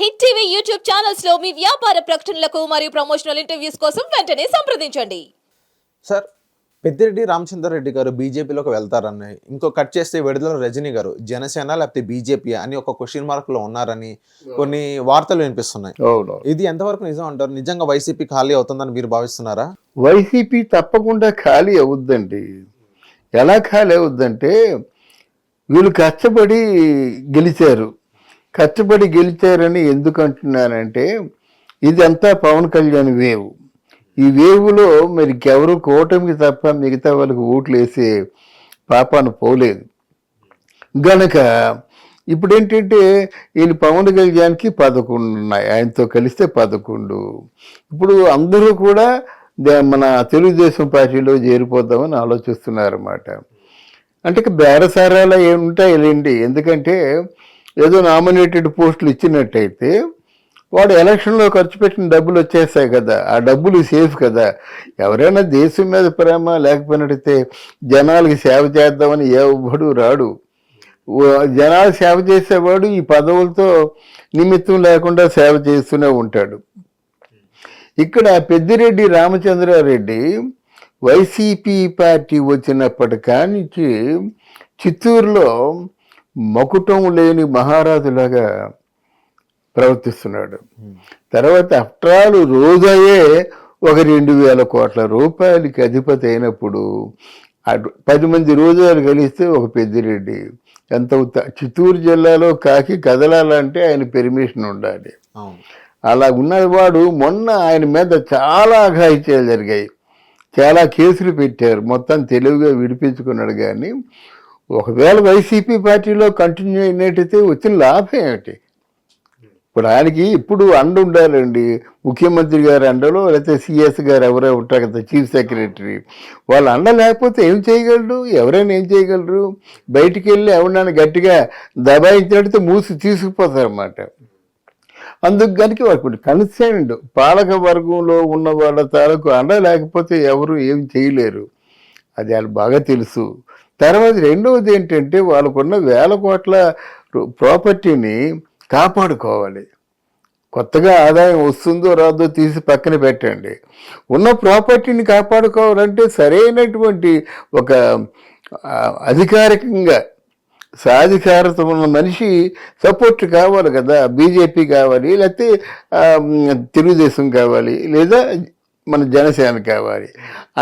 Hit TV YouTube ఛానల్స్లో మీ వ్యాపార ప్రకటనలకు మరియు ప్రమోషనల్ ఇంటర్వ్యూస్ కోసం వెంటనే సంప్రదించండి. సార్ పెద్దిరెడ్డి రామచంద్ర రెడ్డి గారు బీజేపీలోకి వెళ్తారని ఇంకో కట్ చేస్తే విడుదల రజనీ గారు జనసేన లేకపోతే బీజేపీ అని ఒక క్వశ్చన్ మార్క్లో ఉన్నారని కొన్ని వార్తలు వినిపిస్తున్నాయి. ఇది ఎంతవరకు నిజం అంటారు? నిజంగా వైసీపీ ఖాళీ అవుతుందని మీరు భావిస్తున్నారా? వైసీపీ తప్పకుండా ఖాళీ అవుద్దండి. ఎలా ఖాళీ అవుద్దంటే వీళ్ళు కష్టపడి గెలిచారు. కష్టపడి గెలిచారని ఎందుకు అంటున్నానంటే ఇదంతా పవన్ కళ్యాణ్ వేవ్. ఈ వేవులో మరి ఎవరు కూటమికి తప్ప మిగతా వాళ్ళకి ఓట్లు వేసే పాపాను పోలేదు. గనక ఇప్పుడు ఏంటంటే ఈయన పవన్ కళ్యాణ్కి పదకొండు ఉన్నాయి. ఆయనతో కలిస్తే పదకొండు. ఇప్పుడు అందరూ కూడా మన తెలుగుదేశం పార్టీలో చేరిపోదామని ఆలోచిస్తున్నారన్నమాట. అంటే బేరసారాలు ఏముంటాయి లేండి. ఎందుకంటే ఏదో నామినేటెడ్ పోస్టులు ఇచ్చినట్టయితే వాడు ఎలక్షన్లో ఖర్చు పెట్టిన డబ్బులు వచ్చేస్తాయి కదా. ఆ డబ్బులు సేఫ్ కదా. ఎవరైనా దేశం మీద ప్రేమ లేకపోయినట్టయితే జనాలకి సేవ చేద్దామని ఎవడు రాడు. జనాలు సేవ చేసేవాడు ఈ పదవులతో నిమిత్తం లేకుండా సేవ చేస్తూనే ఉంటాడు. ఇక్కడ పెద్దిరెడ్డి రామచంద్రారెడ్డి వైసీపీ పార్టీ వచ్చినప్పటి కానించి చిత్తూరులో మకుటం లేని మహారాజులాగా ప్రవర్తిస్తున్నాడు. తర్వాత అఫ్టరాలు రోజయ్యే ఒక రెండు వేల కోట్ల రూపాయలకి అధిపతి అయినప్పుడు అటు పది మంది రోజులు కలిస్తే ఒక పెద్దిరెడ్డి. ఎంత చిత్తూరు జిల్లాలో కాకి కదలాలంటే ఆయన పెర్మిషన్ ఉండాలి. అలా ఉన్నవాడు మొన్న ఆయన మీద చాలా అఘాయిత్యాలు జరిగాయి. చాలా కేసులు పెట్టారు. మొత్తం తెలివిగా విడిపించుకున్నాడు కానీ ఒకవేళ వైసీపీ పార్టీలో కంటిన్యూ అయినట్టయితే వచ్చిన లాభం ఏమిటి? ఇప్పుడు ఆయనకి ఇప్పుడు అండ ఉండాలండి. ముఖ్యమంత్రి గారి అండలో లేకపోతే సిఎస్ గారు ఎవరో ఉంటారు కదా చీఫ్ సెక్రటరీ. వాళ్ళ అండ లేకపోతే ఏం చేయగలరు? ఎవరైనా ఏం చేయగలరు? బయటికి వెళ్ళి ఎవరినైనా గట్టిగా దబాయించినట్టు మూసి తీసుకుపోతారన్నమాట. అందుకు కనుక ఇప్పుడు కన్సర్న్డ్ పాలక వర్గంలో ఉన్న వాళ్ళ తాలూకు అండ లేకపోతే ఎవరు ఏం చేయలేరు. అది వాళ్ళు బాగా తెలుసు. తర్వాత రెండవది ఏంటంటే వాళ్ళకున్న వేల కోట్ల ప్రాపర్టీని కాపాడుకోవాలి. కొత్తగా ఆదాయం వస్తుందో రాదో తీసి పక్కన పెట్టండి. ఉన్న ప్రాపర్టీని కాపాడుకోవాలంటే సరైనటువంటి ఒక అధికారికంగా సాధికారత ఉన్న మనిషి సపోర్ట్ కావాలి కదా. బీజేపీ కావాలి లేకపోతే తెలుగుదేశం కావాలి లేదా మన జనసేన కావాలి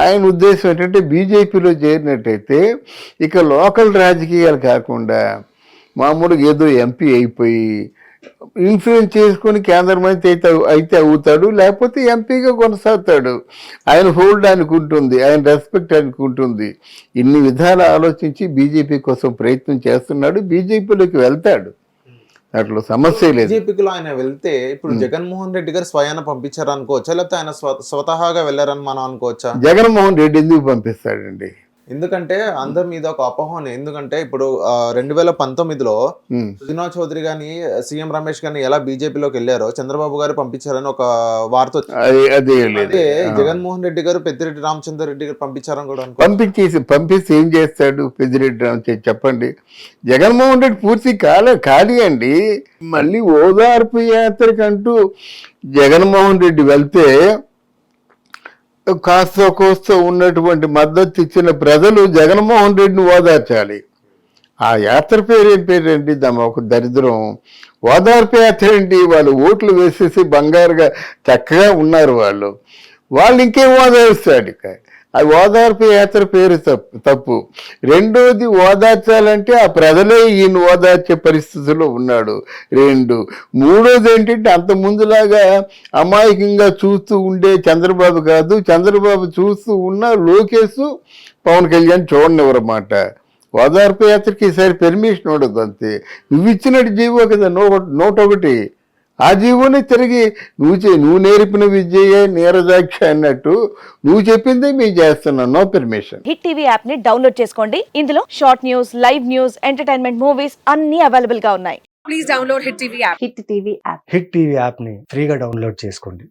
ఆయన ఉద్దేశం ఏంటంటే బీజేపీలో చేరినట్టయితే ఇక లోకల్ రాజకీయాలు కాకుండా మామూలుగా ఏదో ఎంపీ అయిపోయి ఇన్ఫ్లుయెన్స్ చేసుకొని కేంద్ర మంత్రి అయితే అయితే అవుతాడు లేకపోతే ఎంపీగా కొనసాగుతాడు. ఆయన హోల్డ్ అనుకుంటుంది ఉంటుంది ఆయన రెస్పెక్ట్ అనుకుంటుంది ఉంటుంది. ఇన్ని విధాలు ఆలోచించి బీజేపీ కోసం ప్రయత్నం చేస్తున్నాడు బీజేపీలోకి వెళ్తాడు. దాంట్లో సమస్య లేదు. బీజేపీలో ఆయన వెళ్తే ఇప్పుడు జగన్మోహన్ రెడ్డి గారు స్వయాన పంపించారు అనుకోవచ్చా లేకపోతే ఆయన స్వ- స్వతహాగా వెళ్ళారని మనం అనుకోవచ్చా? జగన్మోహన్ రెడ్డి ఎందుకు పంపిస్తాడండి? ఎందుకంటే అందరి మీద ఒక అపోహన. ఎందుకంటే ఇప్పుడు రెండు వేల పంతొమ్మిదిలో. సుజనా చౌదరి గాని సీఎం రమేష్ గాని ఎలా బీజేపీలోకి వెళ్ళారో చంద్రబాబు గారు పంపించారని ఒక వార్త అంటే జగన్మోహన్ రెడ్డి గారు పెద్దిరెడ్డి రామచంద్ర రెడ్డి గారు పంపించారని కూడా పంపించేసి పంపిస్తే ఏం చేస్తాడు పెద్దిరెడ్డి రామచంద్ర? చెప్పండి. జగన్మోహన్ రెడ్డి పూర్తి కాలే ఖాళీ అండి. మళ్ళీ ఓదార్పు యాత్రకంటూ జగన్మోహన్ రెడ్డి వెళ్తే కాస్త కోస్త ఉన్నటువంటి మద్దతు ఇచ్చిన ప్రజలు జగన్మోహన్ రెడ్డిని ఓదార్చాలి. ఆ యాత్ర పేరు ఏం పేరేంటి దమ ఒక దరిద్రం. ఓదార్పు యాత్ర ఏంటి? వాళ్ళు ఓట్లు వేసేసి బంగారుగా చక్కగా ఉన్నారు వాళ్ళు. వాళ్ళు ఇంకేం ఓదారుస్తాడు ఇక? ఆ ఓదార్పు యాత్ర పేరు తప్పు తప్పు. రెండోది ఓదార్చాలంటే ఆ ప్రజలే ఈయన ఓదార్చే పరిస్థితిలో ఉన్నాడు. రెండు. మూడోది ఏంటంటే అంత ముందులాగా అమాయకంగా చూస్తూ ఉండే చంద్రబాబు కాదు చంద్రబాబు చూస్తూ ఉన్న లోకేష్ పవన్ కళ్యాణ్ చూడనివ్వరమాట ఓదార్పు యాత్రకి ఈసారి పెర్మిషన్ ఉండదు అంతే. నువ్వు ఇచ్చినట్టు జీవో కదా నో నూట ఒకటి ఆ జీవోని తిరిగి నువ్వు చే నువ్వు నేర్పిన విద్యయే నీరజాక్ష అన్నట్టు నువ్వు చెప్పిందే మేము చేస్తున్నాం. నో పెర్మిషన్ హిట్ టీవీ యాప్ని డౌన్లోడ్ చేసుకోండి. ఇందులో short news live news entertainment movies అన్ని అవైలబుల్గా ఉన్నాయి. Please download Hit TV app. Hit TV app Hit TV యాప్ని ఫ్రీగా డౌన్లోడ్ చేసుకోండి.